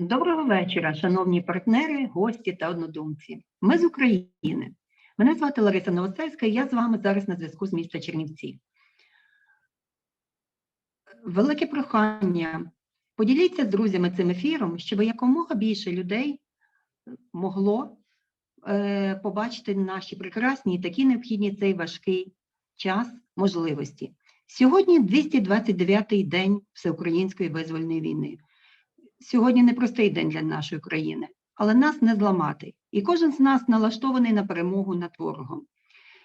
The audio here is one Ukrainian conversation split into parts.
Доброго вечора, шановні партнери, гості та однодумці. Ми з України. Мене звати Лариса Новосельська, і я з вами зараз на зв'язку з міста Чернівці. Велике прохання. Поділіться з друзями цим ефіром, щоб якомога більше людей могло е, побачити наші прекрасні і такі необхідні цей важкий час можливості. Сьогодні 229-й день Всеукраїнської визвольної війни. Сьогодні непростий день для нашої країни, але нас не зламати. І кожен з нас налаштований на перемогу над ворогом.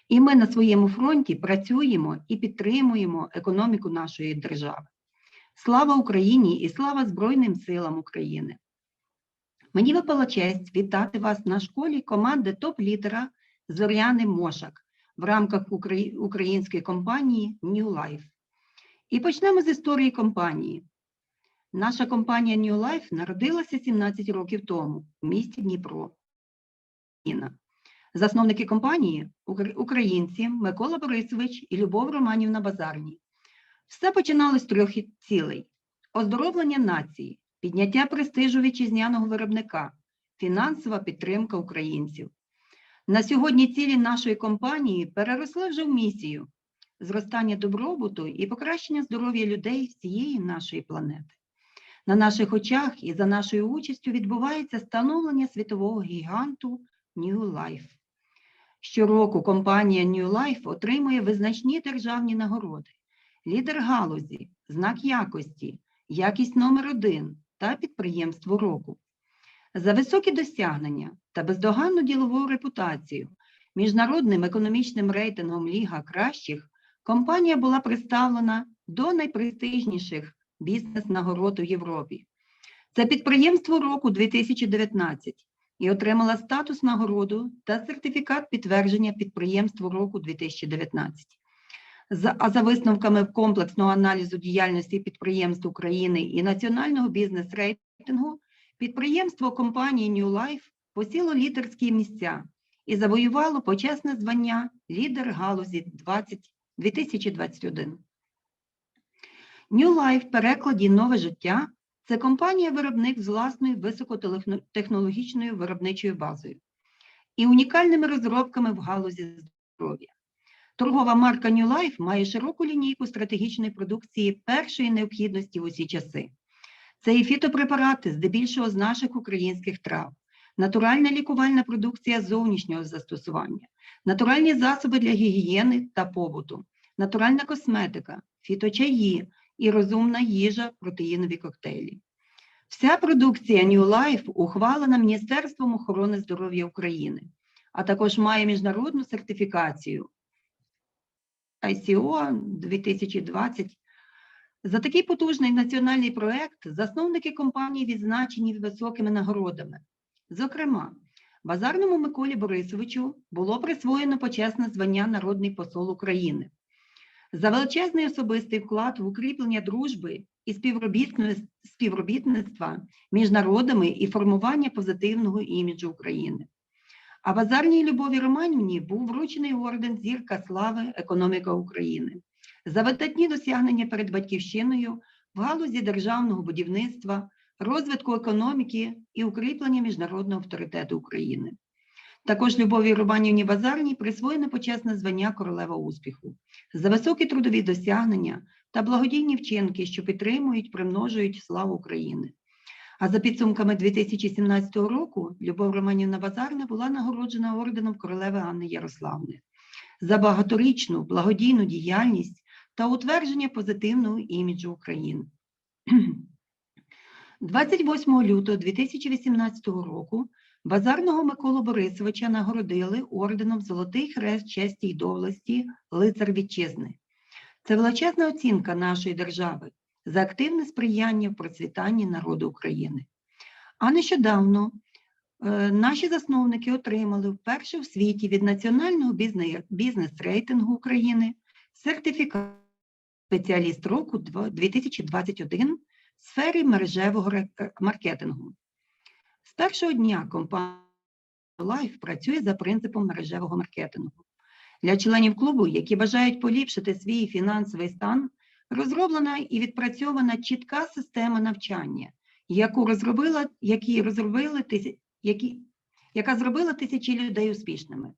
І ми на своєму фронті працюємо і підтримуємо економіку нашої держави. Слава Україні і слава Збройним силам України! Мені випала честь вітати вас на школі команди топ-лідера Зоряни Мошак в рамках украї- української компанії New Life. І почнемо з історії компанії. Наша компанія New Life народилася 17 років тому в місті Дніпро. Засновники компанії українці Микола Борисович і Любов Романівна Базарні. Все починалось з трьох цілей: оздоровлення нації, підняття престижу вітчизняного виробника, фінансова підтримка українців. На сьогодні цілі нашої компанії переросли вже в місію зростання добробуту і покращення здоров'я людей всієї нашої планети. На наших очах і за нашою участю відбувається становлення світового гіганту New Life. Щороку компанія New Life отримує визначні державні нагороди, лідер галузі, знак якості, якість номер один та підприємство року. За високі досягнення та бездоганну ділову репутацію міжнародним економічним рейтингом Ліга кращих компанія була представлена до найпрестижніших бізнес-нагород у Європі. Це підприємство року 2019 і отримала статус нагороду та сертифікат підтвердження підприємства року 2019. За- А за висновками комплексного аналізу діяльності підприємств України і національного бізнес-рейтингу, підприємство компанії New Life посіло лідерські місця і завоювало почесне звання лідер галузі 20 2021. New Life в перекладі нове життя це компанія-виробник з власною високотехнологічною виробничою базою і унікальними розробками в галузі здоров'я. Торгова марка New Life має широку лінійку стратегічної продукції першої необхідності в усі часи. Це і фітопрепарати, здебільшого з наших українських трав, натуральна лікувальна продукція зовнішнього застосування, натуральні засоби для гігієни та побуту, натуральна косметика, фіточаї і розумна їжа, протеїнові коктейлі. Вся продукція New Life ухвалена Міністерством охорони здоров'я України, а також має міжнародну сертифікацію ICO 2020. За такий потужний національний проект засновники компанії відзначені високими нагородами. Зокрема, Базарному Миколі Борисовичу було присвоєно почесне звання Народний посол України. За величезний особистий вклад в укріплення дружби і співробітництва між народами і формування позитивного іміджу України. А базарній Любові Романівні був вручений орден Зірка слави Економіка України за видатні досягнення перед батьківщиною в галузі державного будівництва, розвитку економіки і укріплення міжнародного авторитету України. Також Любові Романівні Базарній присвоєно почесне звання Королева успіху за високі трудові досягнення та благодійні вчинки, що підтримують, примножують славу України. А за підсумками 2017 року Любов Романівна Базарна була нагороджена орденом королеви Анни Ярославни за багаторічну благодійну діяльність та утвердження позитивного іміджу України. 28 лютого 2018 року базарного Миколу Борисовича нагородили орденом Золотий хрест честі й доблесті лицар вітчизни. Це величезна оцінка нашої держави за активне сприяння в процвітанні народу України. А нещодавно е, наші засновники отримали вперше в світі від Національного бізнес- бізнес-рейтингу України сертифікат спеціаліст року 2021 в сфері мережевого маркетингу. Першого дня компанія Life працює за принципом мережевого маркетингу. Для членів клубу, які бажають поліпшити свій фінансовий стан, розроблена і відпрацьована чітка система навчання, яку розробила, які розробили які, яка зробила тисячі людей успішними.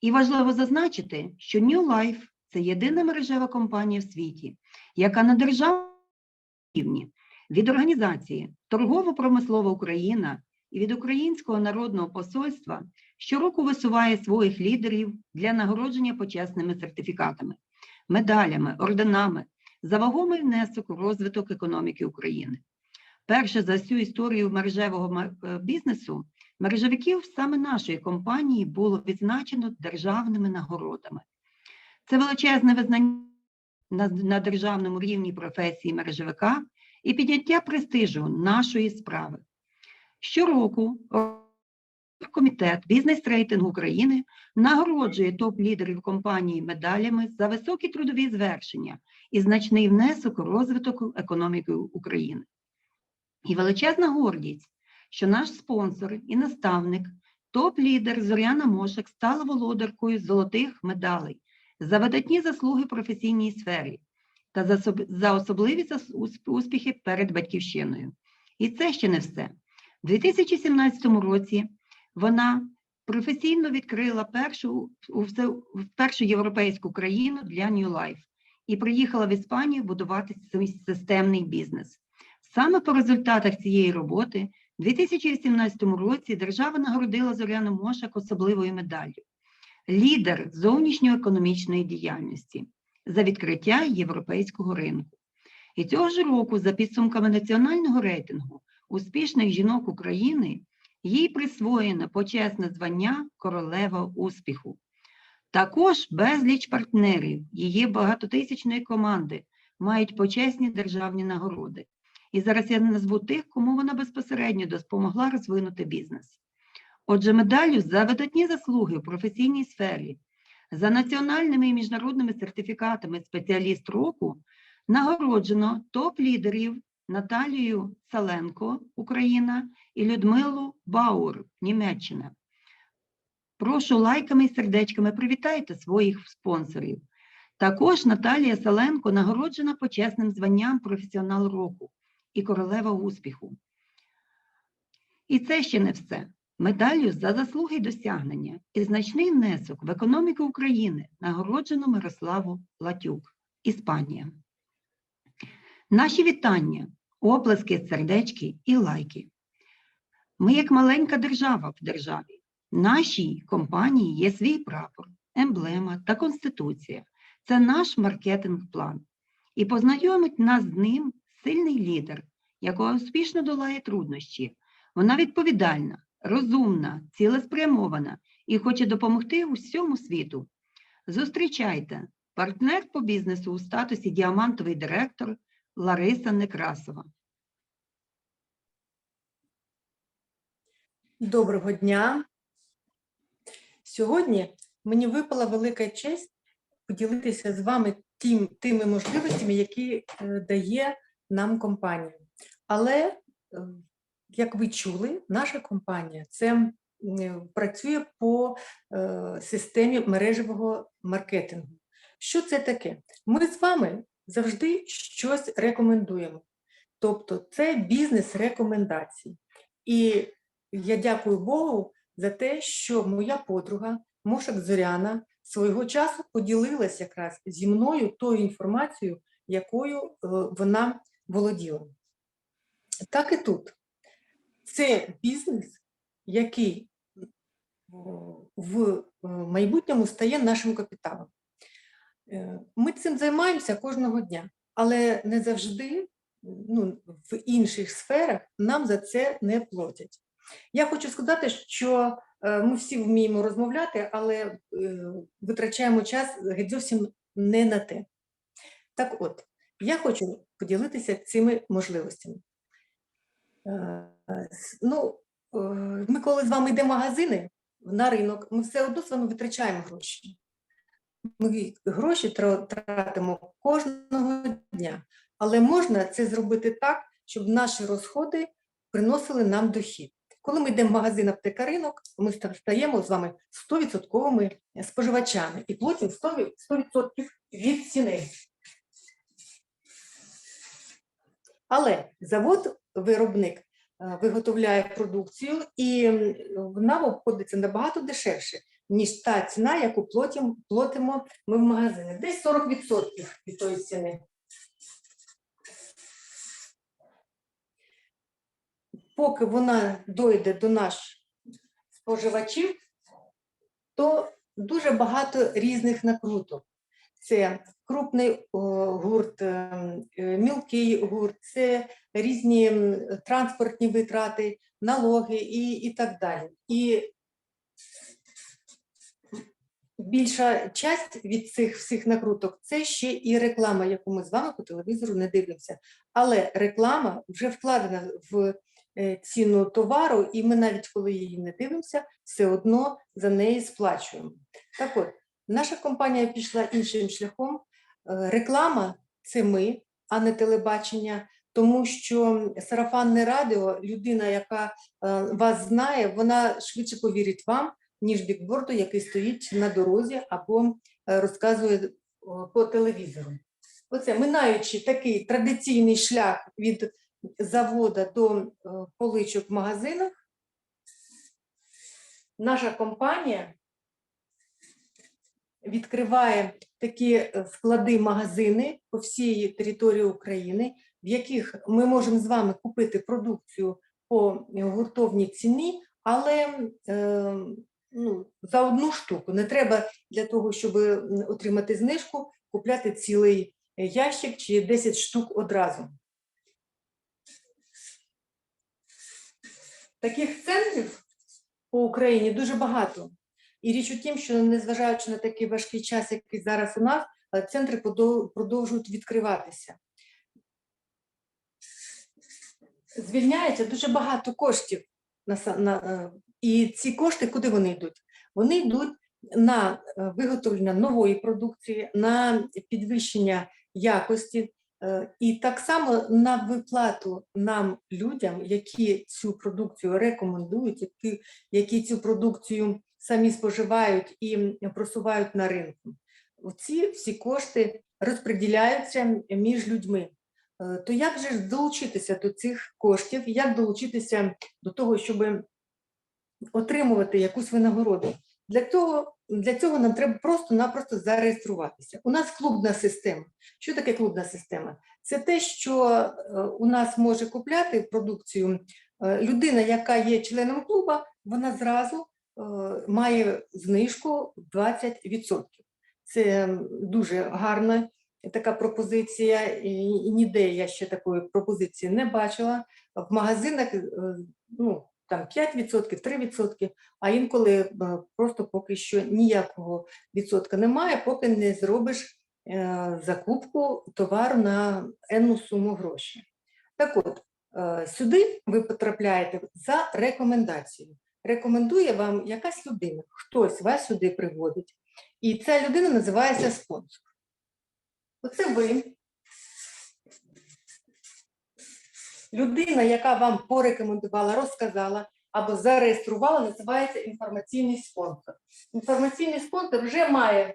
І важливо зазначити, що New Life – це єдина мережева компанія в світі, яка на державному рівні від організації Торгово-промислова Україна і від Українського народного посольства щороку висуває своїх лідерів для нагородження почесними сертифікатами, медалями, орденами за вагомий внесок у розвиток економіки України. Перше за всю історію мережевого е, бізнесу мережевиків саме нашої компанії було відзначено державними нагородами. Це величезне визнання на, на державному рівні професії мережевика і підняття престижу нашої справи. Щороку комітет бізнес-рейтингу України нагороджує топ-лідерів компанії медалями за високі трудові звершення і значний внесок у розвиток економіки України. І величезна гордість, що наш спонсор і наставник, топ-лідер Зоряна Мошек стала володаркою золотих медалей за видатні заслуги в професійній сфері та за, особливі успіхи перед батьківщиною. І це ще не все. У 2017 році вона професійно відкрила першу, першу європейську країну для New Life і приїхала в Іспанію будувати свій системний бізнес. Саме по результатах цієї роботи у 2018 році держава нагородила Зоряну Мошак особливою медаллю лідер зовнішньоекономічної діяльності за відкриття європейського ринку. І цього ж року, за підсумками національного рейтингу успішних жінок України, їй присвоєно почесне звання королева успіху. Також безліч партнерів її багатотисячної команди мають почесні державні нагороди. І зараз я назву тих, кому вона безпосередньо допомогла розвинути бізнес. Отже, медаллю за видатні заслуги в професійній сфері, за національними і міжнародними сертифікатами спеціаліст року нагороджено топ-лідерів Наталію Саленко, Україна, і Людмилу Баур, Німеччина. Прошу лайками і сердечками привітайте своїх спонсорів. Також Наталія Саленко нагороджена почесним званням професіонал року і королева успіху. І це ще не все. Медаллю за заслуги й досягнення і значний внесок в економіку України нагороджено Мирославу Латюк, Іспанія. Наші вітання, оплески, сердечки і лайки. Ми як маленька держава в державі. Нашій компанії є свій прапор, емблема та конституція. Це наш маркетинг-план. І познайомить нас з ним сильний лідер, якого успішно долає труднощі. Вона відповідальна, розумна, цілеспрямована і хоче допомогти усьому світу. Зустрічайте партнер по бізнесу у статусі діамантовий директор Лариса Некрасова. Доброго дня. Сьогодні мені випала велика честь поділитися з вами тим, тими можливостями, які е, дає нам компанія. Але, е, як ви чули, наша компанія це е, працює по системі мережевого маркетингу. Що це таке? Ми з вами завжди щось рекомендуємо. Тобто це бізнес-рекомендації. І я дякую Богу за те, що моя подруга Мошак Зоряна свого часу поділилась якраз зі мною тою інформацією, якою е, вона володіла. Так і тут. Це бізнес, який в е, майбутньому стає нашим капіталом. Е, Ми цим займаємося кожного дня, але не завжди ну, в інших сферах нам за це не платять. Я хочу сказати, що е, ми всі вміємо розмовляти, але е, витрачаємо час зовсім не на те. Так от, я хочу поділитися цими можливостями. Ну, ми коли з вами йдемо в магазини на ринок, ми все одно з вами витрачаємо гроші. Ми гроші тратимо кожного дня, але можна це зробити так, щоб наші розходи приносили нам дохід. Коли ми йдемо в магазин аптека ринок, ми стаємо з вами 100% споживачами і платимо 100% 100% від ціни. Але завод-виробник е, виготовляє продукцію, і вона обходиться набагато дешевше, ніж та ціна, яку платимо, ми в магазинах. Десь 40% від тої ціни. Поки вона дойде до наших споживачів, то дуже багато різних накруток. Це крупний гурт, ем, е, мілкий гурт, це різні транспортні витрати, налоги і, і так далі. І більша часть від цих всіх накруток це ще і реклама, яку ми з вами по телевізору не дивимося. Але реклама вже вкладена в е, ціну товару, і ми навіть коли її не дивимося, все одно за неї сплачуємо. Так от, наша компанія пішла іншим шляхом. Е, Реклама це ми, а не телебачення, тому що сарафанне радіо, людина, яка е, вас знає, вона швидше повірить вам, ніж бікборду, який стоїть на дорозі або е, розказує по телевізору. Оце, минаючи такий традиційний шлях від завода до е, поличок в магазинах, наша компанія відкриває такі е, склади магазини по всій території України, в яких ми можемо з вами купити продукцію по е, гуртовній ціні, але е, ну, за одну штуку. Не треба для того, щоб отримати знижку, купляти цілий е, ящик чи 10 штук одразу. Таких центрів по Україні дуже багато. І річ у тім, що незважаючи на такий важкий час, який зараз у нас, е, центри продовжують відкриватися. Звільняється дуже багато коштів. На, на, е, і ці кошти куди вони йдуть? Вони йдуть на е, виготовлення нової продукції, на підвищення якості, е, і так само на виплату нам, людям, які цю продукцію рекомендують, які, які цю продукцію самі споживають і просувають на ринку. Ці всі кошти розподіляються між людьми. Е, То як же долучитися до цих коштів, як долучитися до того, щоб отримувати якусь винагороду? Для цього, для цього нам треба просто-напросто зареєструватися. У нас клубна система. Що таке клубна система? Це те, що е, у нас може купляти продукцію е, людина, яка є членом клуба, вона зразу е, має знижку 20%. Це дуже гарна така пропозиція, і ніде я ще такої пропозиції не бачила. В магазинах ну, там 5%, 3%, а інколи е, просто поки що ніякого відсотка немає, поки не зробиш е, закупку товару на енну суму грошей. Так от, е, сюди ви потрапляєте за рекомендацією. Рекомендує вам якась людина, хтось вас сюди приводить, і ця людина називається спонсор. Оце ви. Людина, яка вам порекомендувала, розказала або зареєструвала, називається інформаційний спонсор. Інформаційний спонсор вже має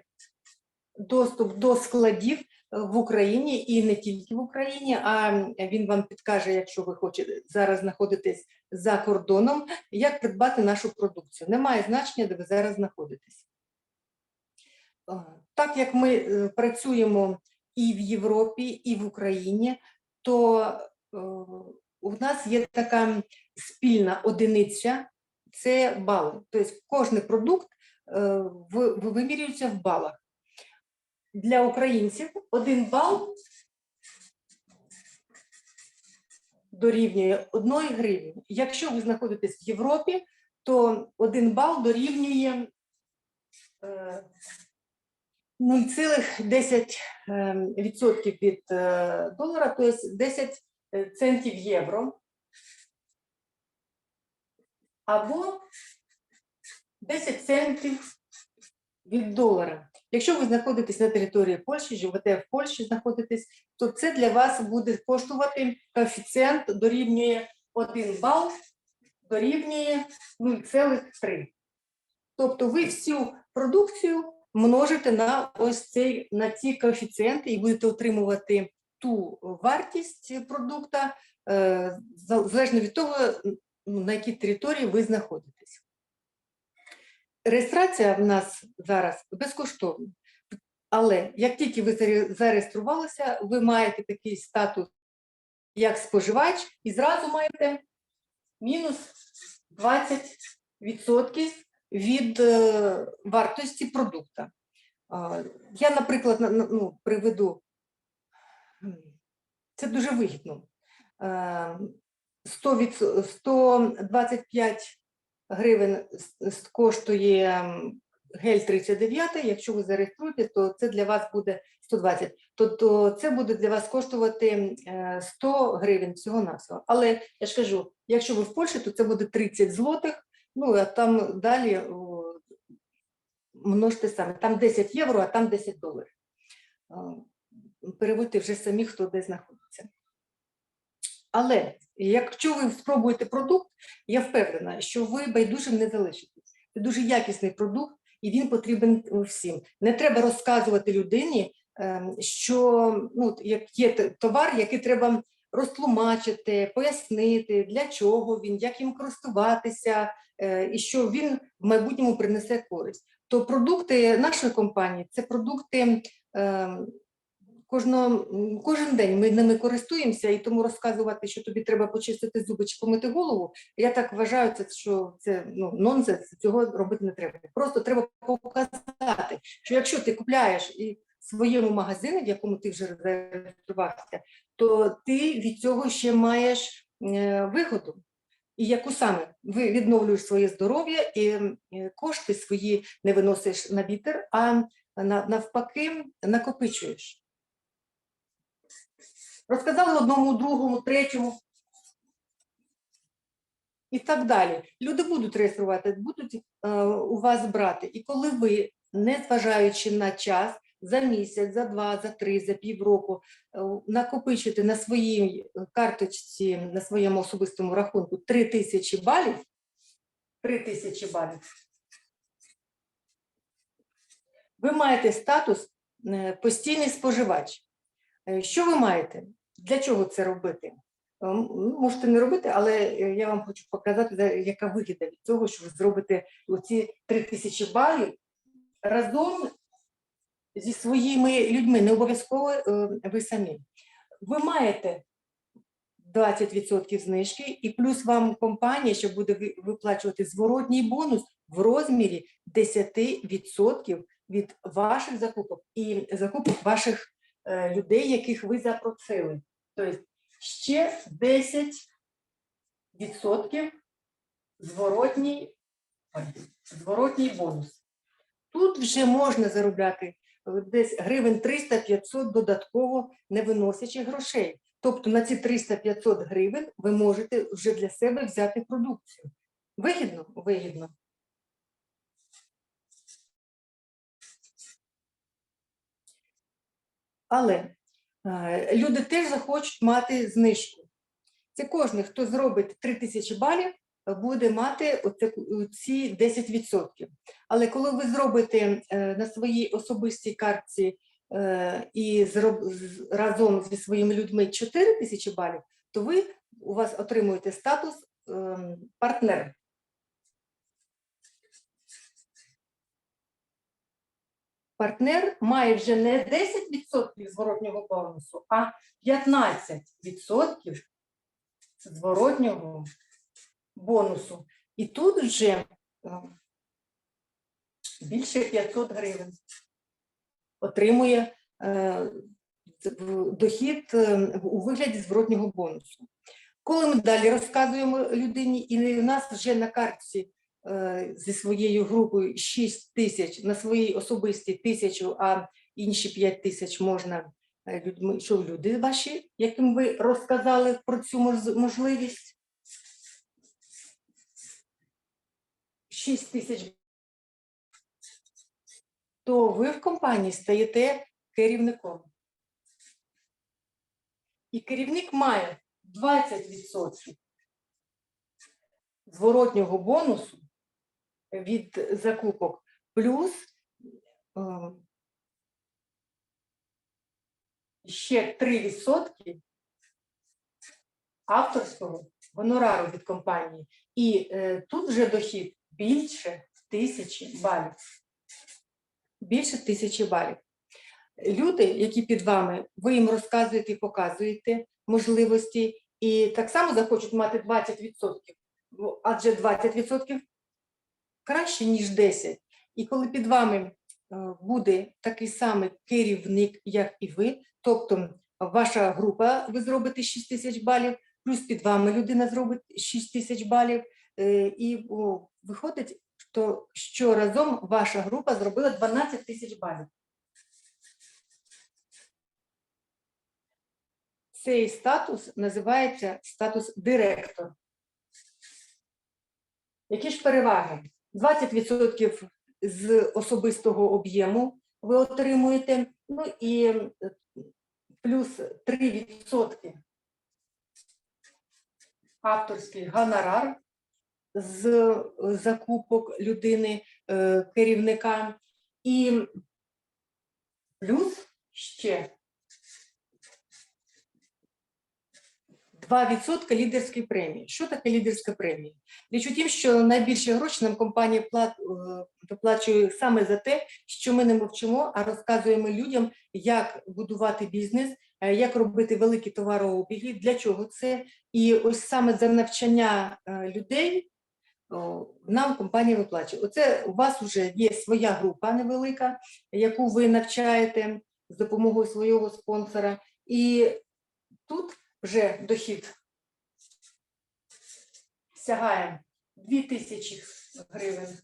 доступ до складів е, в Україні і не тільки в Україні, а він вам підкаже, якщо ви хочете зараз знаходитесь за кордоном, як придбати нашу продукцію. Немає значення, де ви зараз знаходитесь. Е, Так як ми е, працюємо і в Європі, і в Україні, то е, у нас є така спільна одиниця це бали. Тобто кожен продукт е, вимірюється в балах. Для українців один бал дорівнює 1 гривні. Якщо ви знаходитесь в Європі, то один бал дорівнює е, 0,10% ем, від е, долара, тобто 10 е, центів євро. Або 10 центів від долара. Якщо ви знаходитесь на території Польщі, живете в Польщі, знаходитесь, то це для вас буде коштувати коефіцієнт дорівнює 1 бал, дорівнює 0,3. Тобто ви всю продукцію множите на ось цей на ці коефіцієнти і будете отримувати ту вартість продукта, е, залежно від того, на якій території ви знаходитесь. Реєстрація в нас зараз безкоштовна. Але як тільки ви зареєструвалися, ви маєте такий статус, як споживач, і зразу маєте мінус 20% від е, вартості продукта. Я, наприклад, на- на- ну, приведу, це дуже вигідно. Е, 100 від- 125 гривень коштує гель 39, якщо ви зареєструєте, то це для вас буде 120. Тобто це буде для вас коштувати е, 100 гривень всього-навсього. Але я ж кажу, якщо ви в Польщі, то це буде 30 злотих, ну а там далі множте саме. Там 10 євро, а там 10 доларів. Е, Переводьте вже самі, хто де знаходиться. Але якщо ви спробуєте продукт, я впевнена, що ви байдужим не залишитесь. Це дуже якісний продукт, і він потрібен всім. Не треба розказувати людині, ем, що ну, є товар, який треба розтлумачити, пояснити, для чого він, як їм користуватися, е, і що він в майбутньому принесе користь. То продукти нашої компанії це продукти. Кожного, кожен день ми ними користуємося, і тому розказувати, що тобі треба почистити зуби чи помити голову. Я так вважаю, що це ну, нонсенс, цього робити не треба. Просто треба показати, що якщо ти купляєш і своєму магазині, в якому ти вже зареєструвався, то ти від цього ще маєш е, вигоду. І яку саме ви відновлюєш своє здоров'я і кошти свої не виносиш на вітер, а навпаки накопичуєш. Розказали одному, другому, третьому. І так далі. Люди будуть реєструвати, будуть е, у вас брати. І коли ви, не зважаючи на час, за місяць, за два, за три, за півроку, е, накопичите на своїй карточці, на своєму особистому рахунку 3 тисячі балів, 3 тисячі балів, ви маєте статус е, постійний споживач. Е, Що ви маєте? Для чого це робити? Е, Можете не робити, але е, я вам хочу показати, яка вигода від того, що ви зробите оці 3 тисячі балів разом зі своїми людьми, не обов'язково е, ви самі. Ви маєте 20% знижки, і плюс вам компанія, що буде виплачувати зворотній бонус в розмірі 10% від ваших закупок і закупок ваших людей, яких ви запросили. Тобто ще 10% зворотній, зворотній бонус. Тут вже можна заробляти е, десь гривень 300-500 додатково не виносячи грошей. Тобто на ці 300-500 гривень ви можете вже для себе взяти продукцію. Вигідно? Вигідно. Але е, люди теж захочуть мати знижку. Це кожен, хто зробить 3 тисячі балів, буде мати ці 10%. Але коли ви зробите е, на своїй особистій картці е, і разом зі своїми людьми 4 тисячі балів, то ви у вас отримуєте статус ем, партнер. Партнер має вже не 10% зворотнього бонусу, а 15% зворотнього бонусу. І тут вже е, більше 500 гривень отримує е, в- дохід е, у вигляді зворотнього бонусу. Коли ми далі розказуємо людині, і у нас вже на картці зі своєю групою 6 тисяч, на своїй особистій тисячу, а інші 5 тисяч можна е, людьми, що люди ваші, яким ви розказали про цю можливість. 6 тисяч то ви в компанії стаєте керівником. І керівник має 20% зворотнього бонусу від закупок, плюс е, ще 3% авторського гонорару від компанії. І е, тут вже дохід більше тисячі балів. Більше тисячі балів. Люди, які під вами, ви їм розказуєте і показуєте можливості, і так само захочуть мати 20%, адже 20% краще, ніж 10%. І коли під вами е, буде такий самий керівник, як і ви, тобто ваша група, ви зробите 6 тисяч балів, плюс під вами людина зробить 6 тисяч балів, е, і виходить, що, що разом ваша група зробила 12 тисяч балів. Цей статус називається статус директор. Які ж переваги? 20% з особистого об'єму ви отримуєте, ну і е, плюс 3% авторський гонорар з закупок людини, е, керівника, і плюс ще 2% лідерської премії. Що таке лідерська премія? Річ у тім, що найбільші гроші нам компанія плат, е, виплачує саме за те, що ми не мовчимо, а розказуємо людям, як будувати бізнес, е, як робити великі товарообіги, для чого це. І ось саме за навчання е, людей нам компанія виплачує. Оце у вас вже є своя група невелика, яку ви навчаєте з допомогою свого спонсора. І тут вже дохід сягає 2000 гривень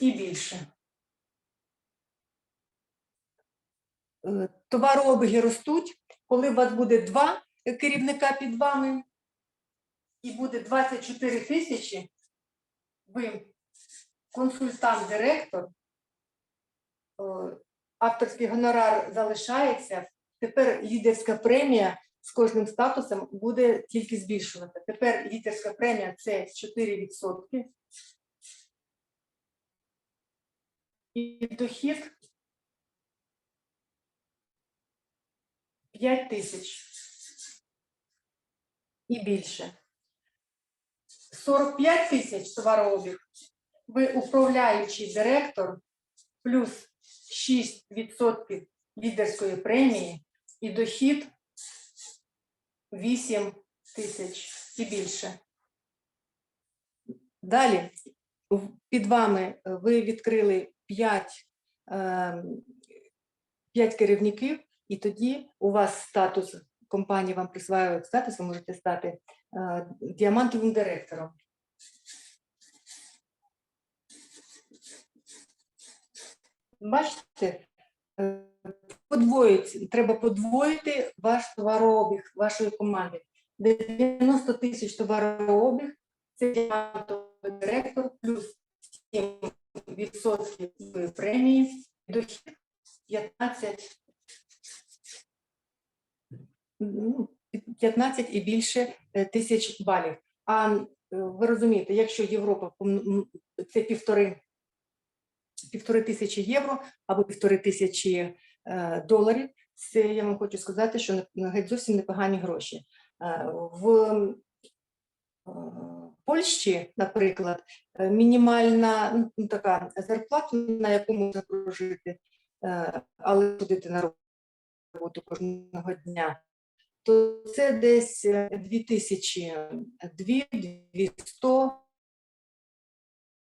і більше. Е, Товарообіги ростуть, коли у вас буде два керівника під вами і буде 24 тисячі, ви консультант-директор, о, авторський гонорар залишається, тепер лідерська премія з кожним статусом буде тільки збільшувати. Тепер лідерська премія це 4%. І дохід 5 тисяч і більше. 45 тисяч товарообіг. Ви управляючий директор плюс 6% лідерської премії і дохід 8 тисяч і більше. Далі під вами е, ви відкрили 5, 5 керівників, і тоді у вас статус компанії вам присваює статус, ви можете стати е, діамантовим директором. Бачите, е, подвоїть, треба подвоїти ваш товарообіг вашої команди. 90 тисяч товарообіг це директор плюс 7% премії, дохід 15 ну, 15 і більше е, тисяч балів. А е, ви розумієте, якщо Європа це півтори, півтори тисячі євро або півтори тисячі е, доларів, це я вам хочу сказати, що геть зовсім непогані гроші. Е, В е, Польщі, наприклад, мінімальна ну, така зарплата, на яку можна прожити, але ходити на роботу кожного дня, то це десь 2000, 2 200